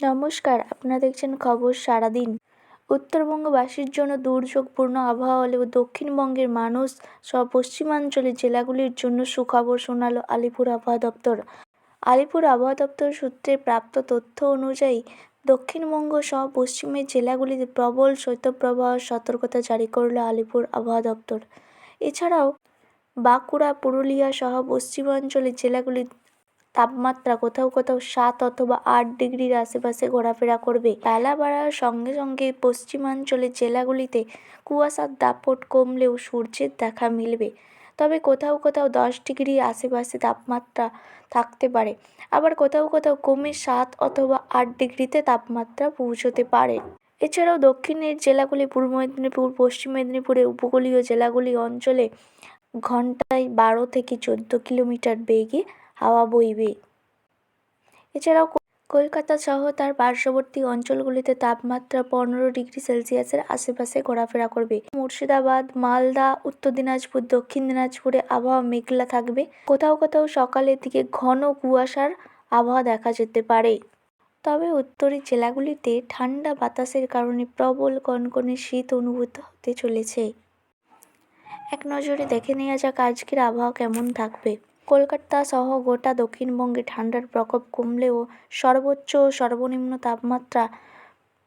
নমস্কার, আপনারা দেখছেন খবর সারাদিন। উত্তরবঙ্গবাসীর জন্য দুর্যোগপূর্ণ আবহাওয়া হলেও দক্ষিণবঙ্গের মানুষ সহ পশ্চিমাঞ্চলের জেলাগুলির জন্য সুখবর শোনালো আলিপুর আবহাওয়া দপ্তর। আলিপুর আবহাওয়া দপ্তর সূত্রে প্রাপ্ত তথ্য অনুযায়ী, দক্ষিণবঙ্গ সহ পশ্চিমের জেলাগুলিতে প্রবল শৈত্যপ্রবাহ সতর্কতা জারি করল আলিপুর আবহাওয়া দপ্তর। এছাড়াও, বাঁকুড়া, পুরুলিয়া সহ পশ্চিমাঞ্চলের জেলাগুলির তাপমাত্রা কোথাও কোথাও সাত অথবা আট ডিগ্রির আশেপাশে ঘোরাফেরা করবে। বেলা বাড়ার সঙ্গে সঙ্গে পশ্চিমাঞ্চলের জেলাগুলিতে কুয়াশার দাপট কমলেও সূর্যের দেখা মিলবে। তবে কোথাও কোথাও দশ ডিগ্রির আশেপাশে তাপমাত্রা থাকতে পারে। আবার কোথাও কোথাও কমে সাত অথবা আট ডিগ্রিতে তাপমাত্রা পৌঁছতে পারে। এছাড়াও দক্ষিণের জেলাগুলি, পূর্ব মেদিনীপুর, পশ্চিম মেদিনীপুরের উপকূলীয় জেলাগুলি অঞ্চলে ঘন্টায় বারো থেকে চোদ্দ কিলোমিটার বেগে হাওয়া বইবে। এছাড়াও কলকাতা সহ তার পার্শ্ববর্তী অঞ্চলগুলিতে তাপমাত্রা পনেরো ডিগ্রি সেলসিয়াসের আশেপাশে ঘোরাফেরা করবে। মুর্শিদাবাদ, মালদা, উত্তর দিনাজপুর, দক্ষিণ দিনাজপুরে আবহাওয়া মেঘলা থাকবে। কোথাও কোথাও সকালের দিকে ঘন কুয়াশার আবহাওয়া দেখা যেতে পারে। তবে উত্তরের জেলাগুলিতে ঠান্ডা বাতাসের কারণে প্রবল কনকনে শীত অনুভূত হতে চলেছে। এক নজরে দেখে নেওয়া যাক আজকের আবহাওয়া কেমন থাকবে। কলকাতা সহ গোটা দক্ষিণবঙ্গে ঠান্ডার প্রকোপ কমলেও সর্বোচ্চ ও সর্বনিম্ন তাপমাত্রা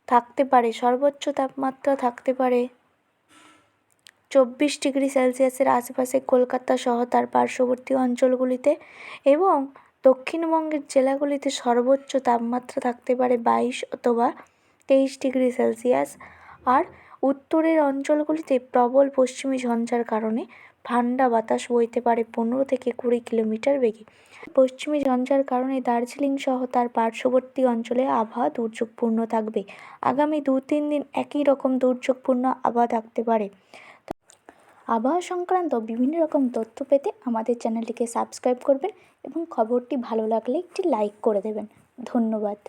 থাকতে পারে, সর্বোচ্চ তাপমাত্রা থাকতে পারে চব্বিশ ডিগ্রি সেলসিয়াসের আশেপাশে কলকাতা সহ তার পার্শ্ববর্তী অঞ্চলগুলিতে এবং দক্ষিণবঙ্গের জেলাগুলিতে সর্বোচ্চ তাপমাত্রা থাকতে পারে বাইশ অথবা তেইশ ডিগ্রি সেলসিয়াস। আর উত্তরের অঞ্চলগুলিতে প্রবল পশ্চিমী ঝঞ্ঝার কারণে ঠান্ডা বাতাস বইতে পারে পনেরো থেকে কুড়ি কিলোমিটার বেগে। পশ্চিমী ঝঞ্ঝার কারণে দার্জিলিং সহ তার পার্শ্ববর্তী অঞ্চলে আবহাওয়া দুর্যোগপূর্ণ থাকবে। আগামী দু তিন দিন একই রকম দুর্যোগপূর্ণ আবহাওয়া থাকতে পারে। আবহাওয়া সংক্রান্ত বিভিন্ন রকম তথ্য পেতে আমাদের চ্যানেলটিকে সাবস্ক্রাইব করবেন এবং খবরটি ভালো লাগলে একটি লাইক করে দেবেন। ধন্যবাদ।